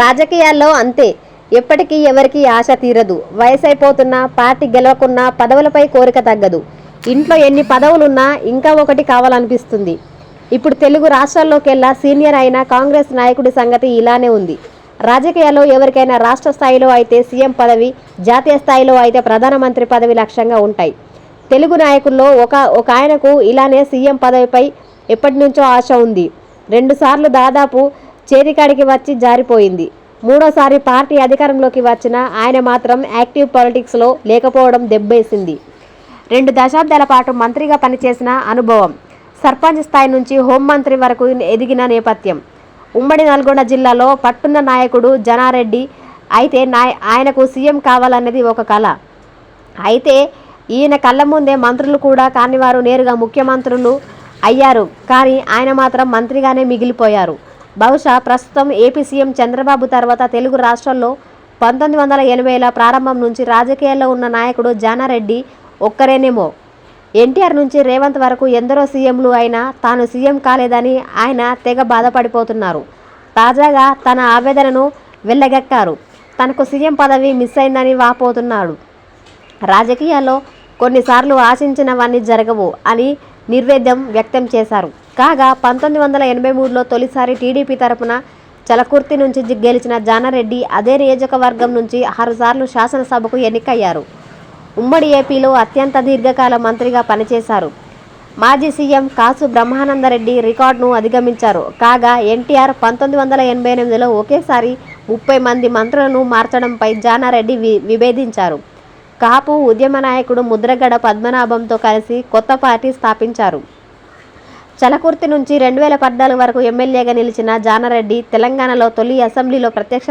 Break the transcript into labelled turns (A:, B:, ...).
A: రాజకీయాల్లో అంతే. ఎప్పటికీ ఎవరికీ ఆశ తీరదు. వయసు అయిపోతున్నా పార్టీ గెలవకున్నా పదవులపై కోరిక తగ్గదు. ఇంట్లో ఎన్ని పదవులున్నా ఇంకా ఒకటి కావాలనిపిస్తుంది. ఇప్పుడు తెలుగు రాష్ట్రాల్లోకెల్లా సీనియర్ అయిన కాంగ్రెస్ నాయకుడి సంగతి ఇలానే ఉంది. రాజకీయాల్లో ఎవరికైనా రాష్ట్ర స్థాయిలో అయితే సీఎం పదవి జాతీయ స్థాయిలో అయితే ప్రధానమంత్రి పదవి లక్ష్యంగా ఉంటాయి. తెలుగు నాయకుల్లో ఒక ఒక ఆయనకు ఇలానే సీఎం పదవిపై ఎప్పటి నుంచో ఆశ ఉంది. రెండుసార్లు దాదాపు చేతికాడికి వచ్చి జారిపోయింది. మూడోసారి పార్టీ అధికారంలోకి వచ్చిన ఆయన మాత్రం యాక్టివ్ పాలిటిక్స్లో లేకపోవడం దెబ్బేసింది. రెండు దశాబ్దాల పాటు మంత్రిగా పనిచేసిన అనుభవం సర్పంచ్ స్థాయి నుంచి హోంమంత్రి వరకు ఎదిగిన నేపథ్యం. ఉమ్మడి నల్గొండ జిల్లాలో పట్టున్న నాయకుడు జనారెడ్డి అయితే నాయ ఆయనకు సీఎం కావాలన్నది ఒక కళ అయితే ఈయన కళ్ళ ముందే మంత్రులు కూడా కానివారు నేరుగా ముఖ్యమంత్రులు అయ్యారు. కానీ ఆయన మాత్రం మంత్రిగానే మిగిలిపోయారు. బహుశా ప్రస్తుతం ఏపీ సీఎం చంద్రబాబు తర్వాత తెలుగు రాష్ట్రాల్లో పంతొమ్మిది వందల ఎనభైల ప్రారంభం నుంచి రాజకీయాల్లో ఉన్న నాయకుడు జానారెడ్డి ఒక్కరేనేమో. ఎన్టీఆర్ నుంచి రేవంత్ వరకు ఎందరో సీఎంలు అయినా తాను సీఎం కాలేదని ఆయన తెగ బాధపడిపోతున్నారు. తాజాగా తన ఆవేదనను వెళ్ళగక్కారు తనకు సీఎం పదవి మిస్ అయిందని వాపోతున్నాడు. రాజకీయాల్లో కొన్నిసార్లు ఆశించినవన్నీ జరగవు అని నిర్వేద్యం వ్యక్తం చేశారు. కాగా పంతొమ్మిది వందల ఎనభై మూడులో తొలిసారి టీడీపీ తరపున చలకుర్తి నుంచి గెలిచిన జానారెడ్డి అదే నియోజకవర్గం నుంచి ఆరుసార్లు శాసనసభకు ఎన్నికయ్యారు. ఉమ్మడి ఏపీలో అత్యంత దీర్ఘకాల మంత్రిగా పనిచేశారు. మాజీ సీఎం కాసు బ్రహ్మానందరెడ్డి రికార్డును అధిగమించారు. కాగా ఎన్టీఆర్ పంతొమ్మిది వందల ఎనభై ఎనిమిదిలో ఒకేసారి ముప్పై మంది మంత్రులను మార్చడంపై జానారెడ్డి వి విభేదించారు. కాపు ఉద్యమ నాయకుడు ముద్రగడ పద్మనాభంతో కలిసి కొత్త పార్టీ స్థాపించారు. చలకుర్తి నుంచి రెండు వేల పద్నాలుగు వరకు ఎమ్మెల్యేగా నిలిచిన జానారెడ్డి తెలంగాణలో తొలి అసెంబ్లీలో ప్రత్యక్ష